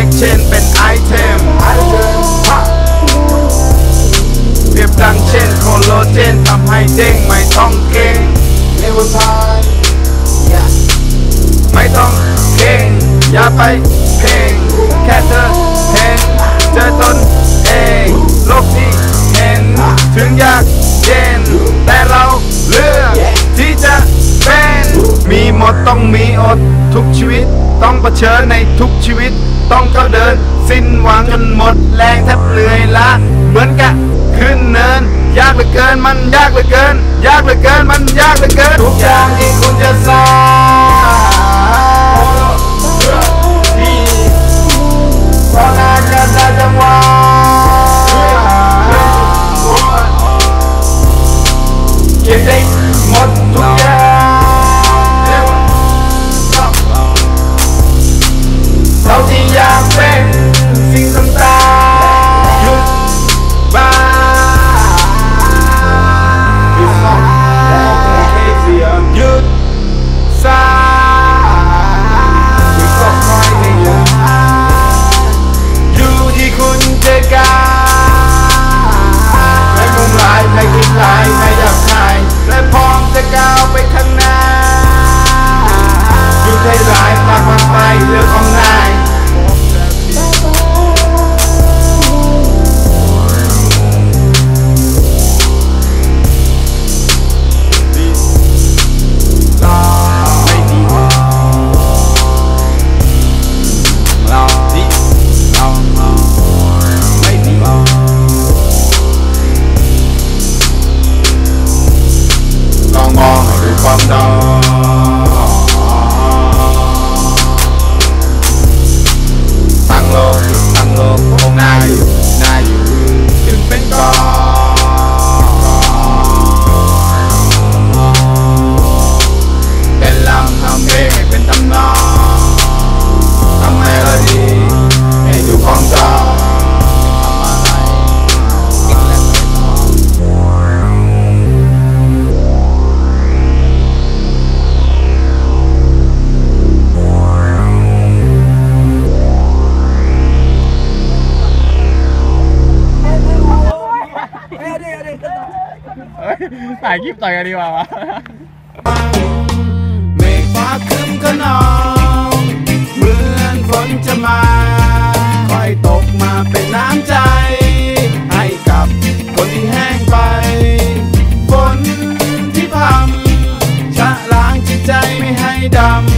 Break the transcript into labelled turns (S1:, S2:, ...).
S1: ล็กเช่นเป็นไอเทมเปรียบดังเช่นโคโลเจนทำให้เด้งไม่ต้องเก่งไม่ต้องเก่งอย่าไปเพ่งแค่เธอเห็นเจอตนเองโลกที่เห็นถึงยากเย็น แต่เราเลือกที่จะเป็นมีหมดต้องมีอดทุกชีวิต ต้องเผชิญในทุกชีวิต ต้องก้าวเดิน สิ้นหวังจนหมดแรงแทบเหนื่อยละเหมือนกะขึ้นเนิน ยากเหลือเกินมันยากเหลือเกิน ยากเหลือเกินมันยากเหลือเกิน ทุกอย่างที่คุณจะสร้างเพราะงานจะได้จังหวะเก็บได้หมดทุก ร้ ถ่ายคลิปต่อยกันดีกว่าวะเมฆฟ้าครึ้มก็นองเหมือนฝนจะมาค่อยตกมาเป็นน้ำใจ ให้กับคนที่แห้งไป ฝนที่พัง
S2: ชะล้า
S1: งจิตใจไม่ให้ดำ